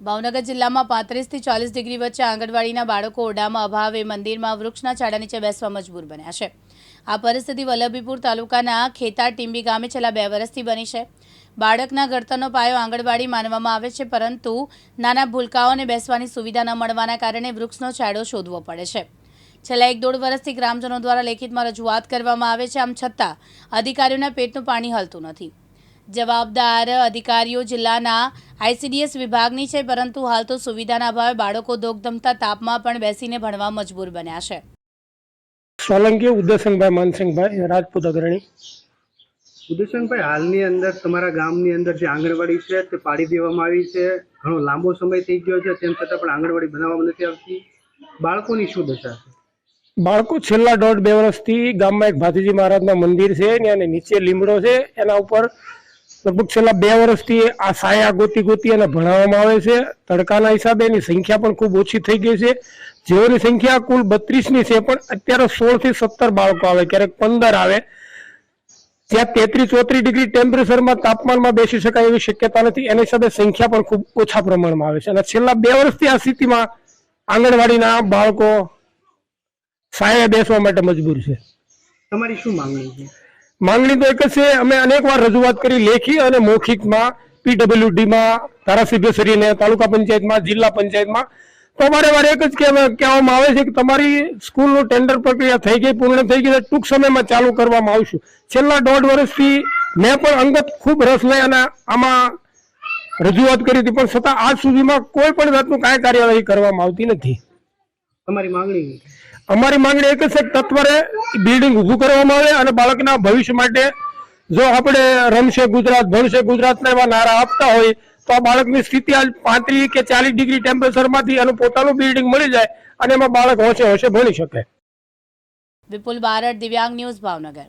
ભાવનગર જિલ્લામાં પાંત્રીસથી ચાલીસ ડિગ્રી વચ્ચે આંગણવાડીના બાળકો ઓરડામાં અભાવે મંદિરમાં વૃક્ષના છાડા નીચે બેસવા મજબૂર બન્યા છે. આ પરિસ્થિતિ વલ્લભીપુર તાલુકાના ખેતાર ટીંબી ગામે છેલ્લા બે વર્ષથી બની છે. બાળકના ઘડતરનો પાયો આંગણવાડી માનવામાં આવે છે, પરંતુ નાના ભૂલકાઓને બેસવાની સુવિધા ન મળવાના કારણે વૃક્ષનો છાડો શોધવો પડે છે. છેલ્લા એક દોઢ વર્ષથી ગ્રામજનો દ્વારા લેખિતમાં રજૂઆત કરવામાં આવે છે. આમ છતાં અધિકારીઓના પેટનું પાણી હલતું નથી. જવાબદાર અધિકારીઓ જિલ્લાના આઈસીડીએસ વિભાગની છે પરંતુ હાલ તો સુવિધાના અભાવે બાળકો દોગધમતા તાપમાં પણ બેસીને ભણવા મજબૂર બન્યા છે. સોલંકી ઉદયસિંહભાઈ માનસિંહભાઈ રાજપૂત અગ્રણી. ઉદયસિંહભાઈ હાલની અંદર તમારા ગામની અંદર જે આંગણવાડી છે તે પાડી દેવામાં આવી છે. ઘણો લાંબો સમય થઈ ગયો છે તેમ છતાં પણ આંગણવાડી બનાવવામાં નથી આવતી. બાળકોની શું દશા છે? બાળકો છેલ્લા દોઢ બે વર્ષથી ગામમાં એક ભાતીજી મહારાજના મંદિર છે અને નીચે લીમડો છે એના ઉપર લગભગ છેલ્લા બે વર્ષથી આ સાયા ગોતી ગોતી અને ભણાવવામાં આવે છે. તડકાના હિસાબે એની સંખ્યા પણ ખૂબ ઓછી થઈ ગઈ છે. જેઓની સંખ્યા કુલ બત્રીસની છે, પણ અત્યારે સોળથી સત્તર બાળકો આવે, ક્યારેક પંદર આવે. જ્યાં તેત્રીસ, ચોત્રીસ ડિગ્રી ટેમ્પરેચરમાં તાપમાનમાં બેસી શકાય એવી શક્યતા નથી. એની હિસાબે સંખ્યા પણ ખૂબ ઓછા પ્રમાણમાં આવે છે. અને છેલ્લા બે વર્ષથી આ સ્થિતિમાં આંગણવાડીના બાળકો સાયા બેસવા માટે મજબૂર છે. તમારી શું માંગણી છે? માંગણી તો એક જ છે, અમે અનેક વાર રજૂઆત કરી લેખી અને મૌખિકમાં પીડબ્લ્યુડીમાં ધારાસભ્યશ્રીને તાલુકા પંચાયતમાં, જિલ્લા પંચાયતમાં. તો વારે વારે એક જ કહેવા- કહેવામાં આવે છે કે તમારી સ્કૂલનું ટેન્ડર પ્રક્રિયા થઈ ગઈ, પૂર્ણ થઈ ગઈ ટૂંક સમયમાં ચાલુ કરવામાં આવશું. છેલ્લા દોઢ વર્ષથી મેં પણ અંગત ખૂબ રસ લઈ અને આમાં રજૂઆત કરી હતી, પણ છતાં આજ સુધીમાં કોઈ પણ જાતનું કાંઈ કાર્યવાહી કરવામાં આવતી નથી. તમારી માંગણી? અમારી માંગણી એક જ છે તત્વરે બિલ્ડિંગ ઊભું કરવામાં આવે અને બાળકના ભવિષ્ય માટે જો આપણે રમશે ગુજરાત, ભણશે ગુજરાતના એવા નારા આપતા હોય તો આ બાળકની સ્થિતિ આજ પાંત્રીસ કે ચાલીસ ડિગ્રી ટેમ્પરેચરમાંથી એનું પોતાનું બિલ્ડિંગ મળી જાય અને એમાં બાળક હોશે હોશે ભણી શકે. વિપુલ બારડ, દિવ્યાંગ ન્યૂઝ ભાવનગર.